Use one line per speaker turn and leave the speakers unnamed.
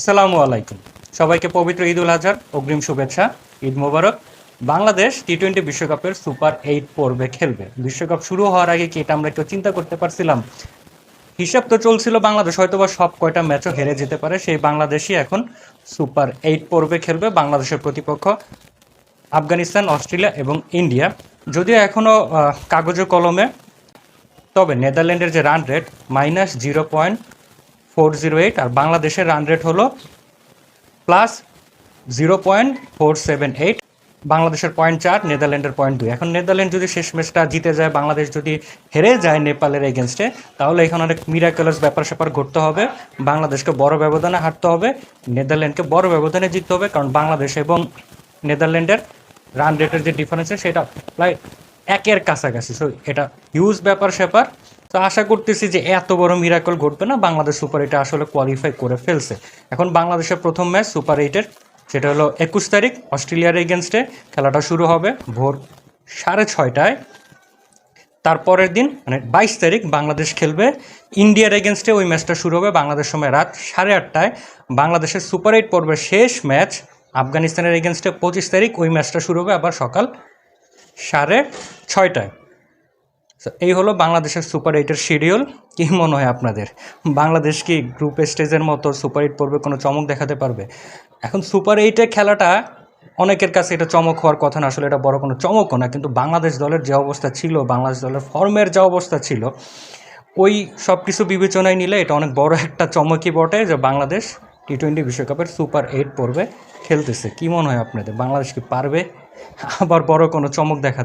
আসসালামু আলাইকুম। সবাইকে পবিত্র ঈদ উল আজহার, অগ্রিম শুভেচ্ছা, ঈদ মোবারক। বাংলাদেশ টি টোয়েন্টি বিশ্বকাপের সুপার এইট পর্বে খেলবে। বিশ্বকাপ শুরু হওয়ার আগে কি এটা আমরা একটু চিন্তা করতে পারছিলাম? হিসাব তো চলছিল, বাংলাদেশ হয়তোবা সব কয়টা ম্যাচও হেরে যেতে পারে। সেই বাংলাদেশই এখন সুপার এইট পর্বে খেলবে, বাংলাদেশের প্রতিপক্ষ আফগানিস্তান, অস্ট্রেলিয়া এবং ইন্ডিয়া। যদিও এখনও কাগজে কলমে, তবে নেদারল্যান্ডের যে run rate minus zero point four zero eight আর বাংলাদেশের রান রেট হলো plus zero point four seven eight বাংলাদেশের পয়েন্ট চার নেদারল্যান্ডের পয়েন্ট দুই। এখন নেদারল্যান্ড যদি শেষ ম্যাচটা জিতে যায়, বাংলাদেশ যদি হেরে যায় নেপালের এগেনস্টে তাহলে এখানে অনেক মিরাকেলাস ব্যাপার স্যাপার ঘটতে হবে। বাংলাদেশকে বড় ব্যবধানে হারতে হবে নেদারল্যান্ডকে বড় ব্যবধানে জিততে হবে, কারণ বাংলাদেশ এবং নেদারল্যান্ডের রান রেটের যে ডিফারেন্স সেটা প্রায় একের কাছাকাছি। সো এটা হিউজ ব্যাপার স্যাপার তো আশা করতেছি যে এত বড় মিরাকল ঘটবে না। বাংলাদেশ সুপার এইটে আসলে কোয়ালিফাই করে ফেলছে। এখন বাংলাদেশের প্রথম ম্যাচ সুপার এইটের সেটা হলো একুশ তারিখ, অস্ট্রেলিয়ার এগেনস্টে খেলাটা শুরু হবে ভোর সাড়ে ছয়টায়। তারপরের দিন মানে বাইশ তারিখ, বাংলাদেশ খেলবে। ইন্ডিয়ার এগেনস্টে ওই ম্যাচটা শুরু হবে বাংলাদেশ সময় রাত সাড়ে আটটায়। বাংলাদেশের সুপার এইট পর্বের শেষ ম্যাচ আফগানিস্তানের এগেনস্টে পঁচিশ তারিখ, ওই ম্যাচটা শুরু হবে আবার সকাল সাড়ে ছয়টায়। এই হলো বাংলাদেশের সুপার এইটের শিডিউল কি মনে হয় আপনাদের? বাংলাদেশ কি গ্রুপ স্টেজের মতো সুপার এইট পর্বে কোনো চমক দেখাতে পারবে? এখন সুপার এইটের খেলাটা অনেকের কাছে এটা চমক হওয়ার কথা না, আসলে এটা বড় কোনো চমকও না, কিন্তু বাংলাদেশ দলের যে অবস্থা ছিল, বাংলাদেশ দলের ফর্মের যে অবস্থা ছিল, ওই সব কিছু বিবেচনায় নিলে এটা অনেক বড় একটা চমকই বটে যে বাংলাদেশ টি টোয়েন্টি বিশ্বকাপের সুপার এইট পর্বে খেলতেছে। কি মনে হয় আপনাদের? বাংলাদেশ কি পারবে? আবার বড় কোনো চমক দেখা